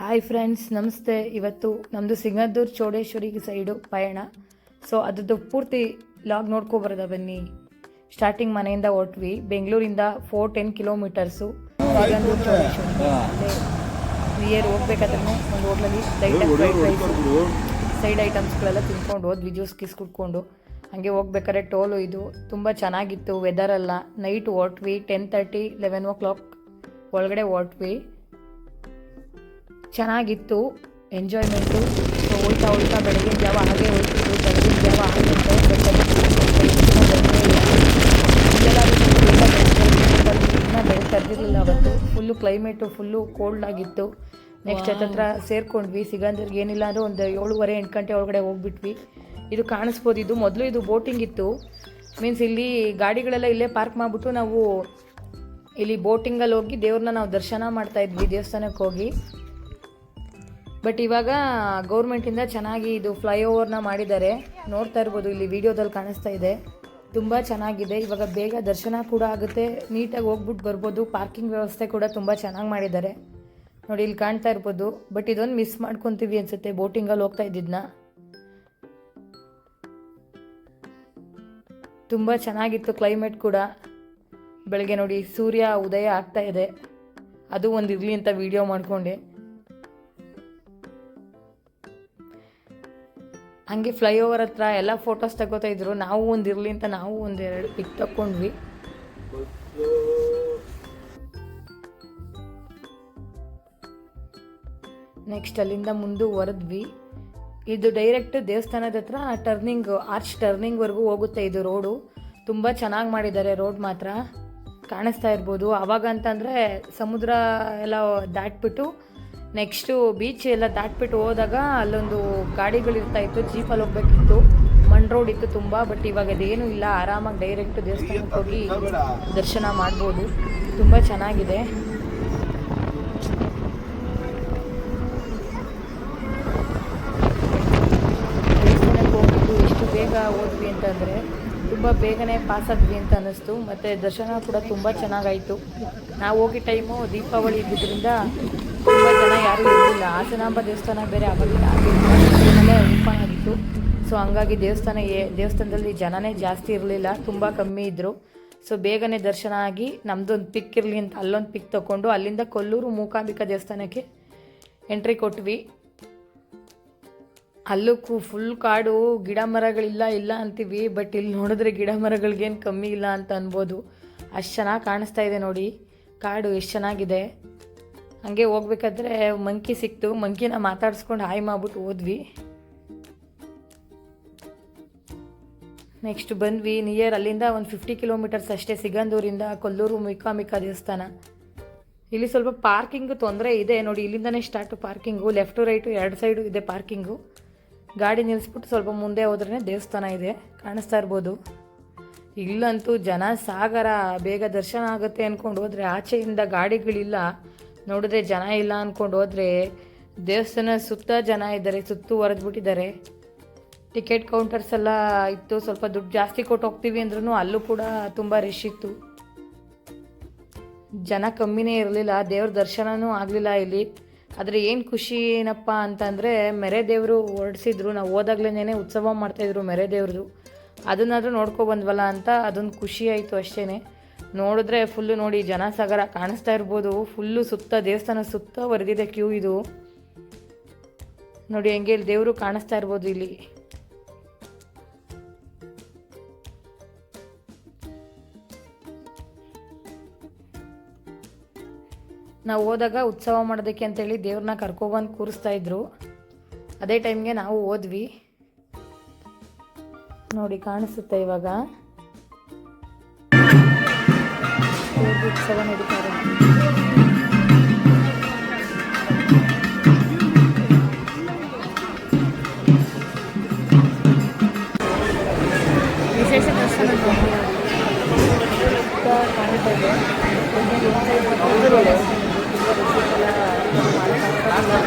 Hi friends ನಮಸ್ತೆ. ಇವತ್ತು ನಮ್ಮದು ಸಿಂಗದೂರ್ ಚೌಡೇಶ್ವರಿ ಸೈಡು ಪಯಣ. ಸೊ ಅದರದ್ದು ಪೂರ್ತಿ ಲಾಗ್ ನೋಡ್ಕೊಬರೋದ ಬನ್ನಿ. ಸ್ಟಾರ್ಟಿಂಗ್ ಮನೆಯಿಂದ ಹೊರಟ್ವಿ. ಬೆಂಗಳೂರಿಂದ four ten kilometres Sigandur Chowdeshwari near ಹೋಗ್ಬೇಕಾದ್ರೆ ಒಂದು ಹೋಟ್ಲಲ್ಲಿ ಲೈಟಾಗಿ ಫ್ರೈಡ್ ರೈಸು ಸೈಡ್ ಐಟಮ್ಸ್ಗಳೆಲ್ಲ ತಿನ್ಕೊಂಡು ಹೋದ್ವಿ ಜ್ಯೂಸ್ ಕಿಸ್ ಕುಡ್ಕೊಂಡು. ಹಾಗೆ ಹೋಗ್ಬೇಕಾದ್ರೆ ಟೋಲು ಇದು. ತುಂಬ ಚೆನ್ನಾಗಿತ್ತು ವೆದರೆಲ್ಲ ನೈಟ್ ಹೊರಟ್ವಿ ten thirty eleven o'clock ಒಳಗಡೆ ಹೊಟ್ವಿ ಚೆನ್ನಾಗಿತ್ತು ಎಂಜಾಯ್ಮೆಂಟು ಸೊ ಹೋಯ್ತಾ ಹೋಯ್ತಾ ಬೆಳಗ್ಗೆ ಜಾವ ಹಾಗೆ ಹೋಯ್ತಿತ್ತು ಬೆಳಗಿನ ಜಾವ ಹಾಗೆ ಬೆಳೆ ಅವತ್ತು ಫುಲ್ಲು ಕ್ಲೈಮೇಟು ಫುಲ್ಲು ಕೋಲ್ಡ್ ಆಗಿತ್ತು ನೆಕ್ಸ್ಟ್ ಹತ್ತತ್ರ ಸೇರ್ಕೊಂಡ್ವಿ ಸಿಗಂದ್ರಿಗೆ ಏನಿಲ್ಲ ಅಂದರೆ ಒಂದು ಏಳುವರೆ ಎಂಟು ಗಂಟೆ ಒಳಗಡೆ ಹೋಗ್ಬಿಟ್ವಿ ಇದು ಕಾಣಿಸ್ಬೋದು ಇದು ಮೊದಲು ಇದು ಬೋಟಿಂಗ್ ಇತ್ತು ಮೀನ್ಸ್ ಇಲ್ಲಿ ಗಾಡಿಗಳೆಲ್ಲ ಇಲ್ಲೇ ಪಾರ್ಕ್ ಮಾಡಿಬಿಟ್ಟು ನಾವು ಇಲ್ಲಿ ಬೋಟಿಂಗಲ್ಲಿ ಹೋಗಿ ದೇವ್ರನ್ನ ನಾವು ದರ್ಶನ ಮಾಡ್ತಾ ಇದ್ವಿ ದೇವಸ್ಥಾನಕ್ಕೆ ಹೋಗಿ ಬಟ್ ಇವಾಗ ಗೌರ್ಮೆಂಟಿಂದ ಚೆನ್ನಾಗಿ ಇದು ಫ್ಲೈಓವರ್ನ ಮಾಡಿದ್ದಾರೆ. ನೋಡ್ತಾ ಇರ್ಬೋದು, ಇಲ್ಲಿ ವಿಡಿಯೋದಲ್ಲಿ ಕಾಣಿಸ್ತಾ ಇದೆ. ತುಂಬ ಚೆನ್ನಾಗಿದೆ. ಇವಾಗ ಬೇಗ ದರ್ಶನ ಕೂಡ ಆಗುತ್ತೆ. ನೀಟಾಗಿ ಹೋಗ್ಬಿಟ್ಟು ಬರ್ಬೋದು. ಪಾರ್ಕಿಂಗ್ ವ್ಯವಸ್ಥೆ ಕೂಡ ತುಂಬ ಚೆನ್ನಾಗಿ ಮಾಡಿದ್ದಾರೆ. ನೋಡಿ, ಇಲ್ಲಿ ಕಾಣ್ತಾ ಇರ್ಬೋದು. ಬಟ್ ಇದೊಂದು ಮಿಸ್ ಮಾಡ್ಕೊತೀವಿ ಅನ್ಸುತ್ತೆ ಬೋಟಿಂಗಲ್ಲಿ ಹೋಗ್ತಾ ಇದ್ದಿದ್ನ. ತುಂಬ ಚೆನ್ನಾಗಿತ್ತು ಕ್ಲೈಮೇಟ್ ಕೂಡ. ಬೆಳಗ್ಗೆ ನೋಡಿ, ಸೂರ್ಯ, ಉದಯ ಆಗ್ತಾ ಇದೆ. ಅದು ಒಂದು ಇರಲಿ ಅಂತ ವಿಡಿಯೋ ಮಾಡಿಕೊಂಡೆ. ಹಂಗೆ ಫ್ಲೈಓವರ್ ಹತ್ರ ಎಲ್ಲ ಫೋಟೋಸ್ ತಗೋತಾ ಇದ್ರು. ನಾವು ಒಂದು ಇರಲಿ ಅಂತ ನಾವು ಒಂದು ಎರಡು ಪಿಕ್ ತಕೊಂಡ್ವಿ. ನೆಕ್ಸ್ಟ್ ಅಲ್ಲಿಂದ ಮುಂದೆ ಹೊರದ್ವಿ. ಇದು ಡೈರೆಕ್ಟ್ ದೇವಸ್ಥಾನದ ಹತ್ರ ಟರ್ನಿಂಗ್ ಆರ್ಚ್ ಟರ್ನಿಂಗ್ವರೆಗೂ ಹೋಗುತ್ತೆ ಇದು ರೋಡು ತುಂಬ ಚೆನ್ನಾಗಿ ಮಾಡಿದ್ದಾರೆ ರೋಡ್ ಮಾತ್ರ. ಕಾಣಿಸ್ತಾ ಇರ್ಬೋದು. ಅವಾಗ ಅಂತಂದರೆ ಸಮುದ್ರ ಎಲ್ಲ ದಾಟ್ಬಿಟ್ಟು ನೆಕ್ಸ್ಟು ಬೀಚ್ ಎಲ್ಲ ದಾಟ್ಬಿಟ್ಟು ಹೋದಾಗ ಅಲ್ಲೊಂದು ಗಾಡಿಗಳಿರ್ತಾ ಇತ್ತು ಜೀಪಲ್ಲಿ ಹೋಗ್ಬೇಕಿತ್ತು. ಮಣ್ ರೋಡ್ ಇತ್ತು ತುಂಬ ಬಟ್ ಇವಾಗ ಅದೇನೂ ಇಲ್ಲ. ಆರಾಮಾಗಿ ಡೈರೆಕ್ಟ್ ದೇವಸ್ಥಾನಕ್ಕೆ ಹೋಗಿ ದರ್ಶನ ಮಾಡ್ಬೋದು. ತುಂಬ ಚೆನ್ನಾಗಿದೆ. ದೇವಸ್ಥಾನಕ್ಕೆ ಹೋಗಿದ್ದು ಎಷ್ಟು ಬೇಗ ಹೋದ್ವಿ ಅಂತಂದರೆ, ತುಂಬ ಬೇಗನೆ ಪಾಸ್ ಆದ್ವಿ ಅಂತ ಅನ್ನಿಸ್ತು. ಮತ್ತು ದರ್ಶನ ಕೂಡ ತುಂಬ ಚೆನ್ನಾಗಾಯಿತು. ನಾವು ಹೋಗಿ ಟೈಮು ದೀಪಾವಳಿ ಇದ್ದಿದ್ದರಿಂದ ತುಂಬ ಇರಲಿಲ್ಲ ಹಾಸನಾಂಬ ದೇವಸ್ಥಾನ ಬೇರೆ ಆಗೋದಿಲ್ಲ. ಟೈಮಲ್ಲೇ ಓಪನ್ ಆಗಿತ್ತು. ಸೊ ಹಂಗಾಗಿ ದೇವಸ್ಥಾನ ಏ, ದೇವಸ್ಥಾನದಲ್ಲಿ ಜನನೇ ಜಾಸ್ತಿ ಇರಲಿಲ್ಲ. ತುಂಬ ಕಮ್ಮಿ ಇದ್ದರು ಸೊ ಬೇಗನೆ ದರ್ಶನ ಆಗಿ ನಮ್ಮದೊಂದು ಪಿಕ್ ಇರಲಿ ಅಂತ ಅಲ್ಲೊಂದು ಪಿಕ್ ತೊಗೊಂಡು ಅಲ್ಲಿಂದ ಕೊಲ್ಲೂರು ಮೂಕಾಂಬಿಕಾ ದೇವಸ್ಥಾನಕ್ಕೆ ಎಂಟ್ರಿ ಕೊಟ್ವಿ. ಅಲ್ಲೂ ಫುಲ್ ಕಾಡು, ಗಿಡ ಮರಗಳಿಲ್ಲ, ಇಲ್ಲ ಅಂತೀವಿ. ಬಟ್ ಇಲ್ಲಿ ನೋಡಿದ್ರೆ ಗಿಡ ಮರಗಳಿಗೇನು ಕಮ್ಮಿ ಇಲ್ಲ ಅಂತ ಅನ್ಬೋದು. ಅಷ್ಟು ಚೆನ್ನಾಗಿ ಕಾಣಿಸ್ತಾ ಇದೆ ನೋಡಿ. ಕಾಡು ಎಷ್ಟು ಚೆನ್ನಾಗಿದೆ. ಹಾಗೆ ಹೋಗ್ಬೇಕಾದ್ರೆ ಮಂಕಿ ಸಿಕ್ತು. ಮಂಕಿನ ಮಾತಾಡಿಸ್ಕೊಂಡು ಹಾಯ್ ಮಾಡ್ಬಿಟ್ಟು ಹೋದ್ವಿ. ನೆಕ್ಸ್ಟ್ ಬಂದ್ವಿ. ನಿಯರ್ ಅಲ್ಲಿಂದ ಒಂದು ಫಿಫ್ಟಿ ಕಿಲೋಮೀಟರ್ಸ್ ಅಷ್ಟೇ ಸಿಗಂದೂರಿಂದ ಕೊಲ್ಲೂರು ಮಿಕಾಮಿಕಾ ದೇವಸ್ಥಾನ. ಇಲ್ಲಿ ಸ್ವಲ್ಪ ಪಾರ್ಕಿಂಗ್ ತೊಂದರೆ ಇದೆ. ನೋಡಿ, ಇಲ್ಲಿಂದನೇ ಸ್ಟಾರ್ಟು ಪಾರ್ಕಿಂಗು ಲೆಫ್ಟು ರೈಟು ಎರಡು ಸೈಡು ಇದೆ ಪಾರ್ಕಿಂಗು ಗಾಡಿ ನಿಲ್ಲಿಸ್ಬಿಟ್ಟು ಸ್ವಲ್ಪ ಮುಂದೆ ಹೋದ್ರೇ ದೇವಸ್ಥಾನ ಇದೆ. ಕಾಣಿಸ್ತಾ ಇರ್ಬೋದು. ಇಲ್ಲಂತೂ ಜನ ಸಾಗರ, ಬೇಗ ದರ್ಶನ ಆಗುತ್ತೆ ಅಂದ್ಕೊಂಡು ಹೋದರೆ ಆಚೆಯಿಂದ ಗಾಡಿಗಳಿಲ್ಲ. ನೋಡಿದ್ರೆ ಜನ ಇಲ್ಲ ಅಂದ್ಕೊಂಡು ಹೋದರೆ ದೇವಸ್ಥಾನ ಸುತ್ತ ಜನ ಇದ್ದಾರೆ ಸುತ್ತುವರೆದ್ಬಿಟ್ಟಿದ್ದಾರೆ ಟಿಕೆಟ್ ಕೌಂಟರ್ಸ್ ಎಲ್ಲ ಇತ್ತು, ಸ್ವಲ್ಪ ದುಡ್ಡು ಜಾಸ್ತಿ ಕೊಟ್ಟು ಹೋಗ್ತೀವಿ ಅಂದ್ರೂ ಅಲ್ಲೂ ಕೂಡ ತುಂಬ ರಿಶ್ ಇತ್ತು. ಜನ ಕಮ್ಮಿನೇ ಇರಲಿಲ್ಲ, ದೇವ್ರ ದರ್ಶನವೂ ಆಗಲಿಲ್ಲ ಇಲ್ಲಿ. ಆದರೆ ಏನು ಖುಷಿ ಏನಪ್ಪ ಅಂತಂದರೆ ಮೆರೆ ದೇವರು ಹೊರಡಿಸಿದ್ರು, ನಾವು ಹೋದಾಗ್ಲೇ ಉತ್ಸವ ಮಾಡ್ತಾಯಿದ್ರು ಮೆರೆ ದೇವ್ರದ್ದು ಅದನ್ನಾದರೂ ನೋಡ್ಕೊ ಬಂದ್ವಲ್ಲ ಅಂತ ಅದೊಂದು ಖುಷಿ ಆಯಿತು ಅಷ್ಟೇ ನೋಡಿದ್ರೆ ಫುಲ್ಲು ನೋಡಿ ಜನಸಾಗರ ಕಾಣಿಸ್ತಾ ಇರ್ಬೋದು. ಫುಲ್ಲು ಸುತ್ತ ದೇವಸ್ಥಾನ ಸುತ್ತ ವರೆದಿದೆ ಕ್ಯೂ ಇದು. ನೋಡಿ ಹೆಂಗೆ ಇಲ್ಲಿ ದೇವರು ಕಾಣಿಸ್ತಾ ಇರ್ಬೋದು ಇಲ್ಲಿ. ನಾವು ಹೋದಾಗ ಉತ್ಸವ ಮಾಡೋದಕ್ಕೆ ಅಂತೇಳಿ ದೇವ್ರನ್ನ ಕರ್ಕೊಬಂದು ಕೂರಿಸ್ತಾ ಇದ್ರು. ಅದೇ ಟೈಮ್ಗೆ ನಾವು ಹೋದ್ವಿ. ನೋಡಿ ಕಾಣಿಸುತ್ತೆ ಇವಾಗ. ದೇವ್ರದ್ದು ಉತ್ಸವ ನಡೀತಾ ಇದೆ ವಿಶೇಷ ದರ್ಶನ ಕಾಣ್ತಾ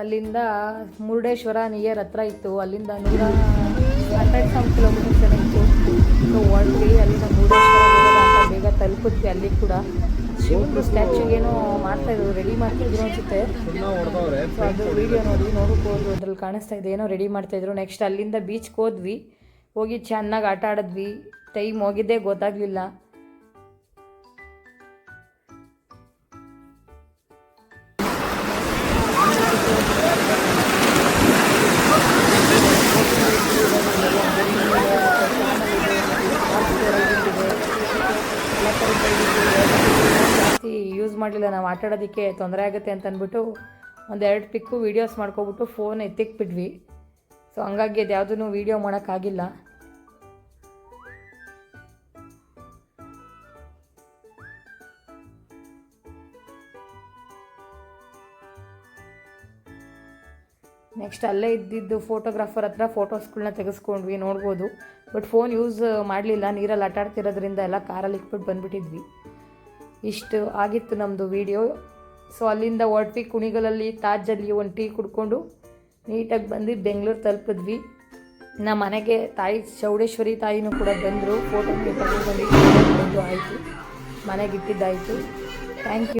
ಅಲ್ಲಿಂದ ಮುರುಡೇಶ್ವರ ನಿಯರ್ ಹತ್ರ ಇತ್ತು. ಅಲ್ಲಿಂದ ನೂರ ಹಂಡ್ರೆಡ್ ಸಮ್ ಕಿಲೋಮೀಟರ್ಸ್ ಏನೋ ಇತ್ತು ಸೊ ಹೊರಟ್ವಿ ಅಲ್ಲಿಂದ ಮುರುಡೇಶ್ವರ ಬೇಗ ತಲುಪುತ್ತೆ. ಅಲ್ಲಿ ಕೂಡ ಶಿವಂದು ಸ್ಟ್ಯಾಚ್ಯೂಗೆ ಏನೋ ಮಾಡ್ತಾಯಿದ್ರು ರೆಡಿ ಮಾಡ್ತಿದ್ರು ಅನ್ಸುತ್ತೆ. ಅದು ವಿಡಿಯೋ ನೋಡಿ ನೋಡ್ಬೋದು ಅದ್ರಲ್ಲಿ ಕಾಣಿಸ್ತಾ ಇದೆ, ಏನೋ ರೆಡಿ ಮಾಡ್ತಾಯಿದ್ರು ನೆಕ್ಸ್ಟ್ ಅಲ್ಲಿಂದ ಬೀಚ್ಗೆ ಹೋದ್ವಿ. ಹೋಗಿ ಚೆನ್ನಾಗಿ ಆಟ ಆಡಿದ್ವಿ. ಟೈಮ್ ಹೋಗಿದ್ದೇ ಗೊತ್ತಾಗಲಿಲ್ಲ. ಮಾಡಲಿಲ್ಲ, ನಾವು ಆಟ ಆಡೋದಕ್ಕೆ ತೊಂದರೆ ಆಗುತ್ತೆ ಅಂತ ಅಂದ್ಬಿಟ್ಟು ಒಂದೆರಡು ಪಿಕ್ಕು ವೀಡಿಯೋಸ್ ಮಾಡ್ಕೊಬಿಟ್ಟು ಫೋನ್ ಎತ್ತಿಕ್ಬಿಟ್ವಿ. ಸೊ ಹಂಗಾಗಿ ಅದು ಯಾವುದೂ ವೀಡಿಯೋ ಮಾಡೋಕ್ಕಾಗಿಲ್ಲ. ನೆಕ್ಸ್ಟ್ ಅಲ್ಲೇ ಇದ್ದಿದ್ದು ಫೋಟೋಗ್ರಾಫರ್ ಹತ್ರ ಫೋಟೋಸ್ಗಳನ್ನ ತೆಗೆಸ್ಕೊಂಡ್ವಿ, ನೋಡ್ಬೋದು. ಬಟ್ ಫೋನ್ ಯೂಸ್ ಮಾಡಲಿಲ್ಲ, ನೀರಲ್ಲಿ ಆಟಾಡ್ತಿರೋದ್ರಿಂದ ಎಲ್ಲ ಕಾರಲ್ಲಿ ಇಟ್ಬಿಟ್ಟು ಬಂದುಬಿಟ್ಟಿದ್ವಿ. ಇಷ್ಟು ಆಗಿತ್ತು ನಮ್ಮದು ವೀಡಿಯೋ ಸೊ ಅಲ್ಲಿಂದ ಒಟ್ಟಿ ಕುಣಿಗಲಲ್ಲಿ ತಾಜಲ್ಲಿ ಒಂದು ಟೀ ಕುಡ್ಕೊಂಡು ನೀಟಾಗಿ ಬಂದು ಬೆಂಗಳೂರು ತಲುಪಿದ್ವಿ. ನಮ್ಮ ಮನೆಗೆ ತಾಯಿ, ಚೌಡೇಶ್ವರಿ ತಾಯಿನೂ ಕೂಡ ಬಂದರು ಫೋಟೋಗೆ ತಗೊಂಡು ಆಯಿತು, ಮನೆಗೆ ಇಟ್ಟಿದ್ದಾಯಿತು. Thank you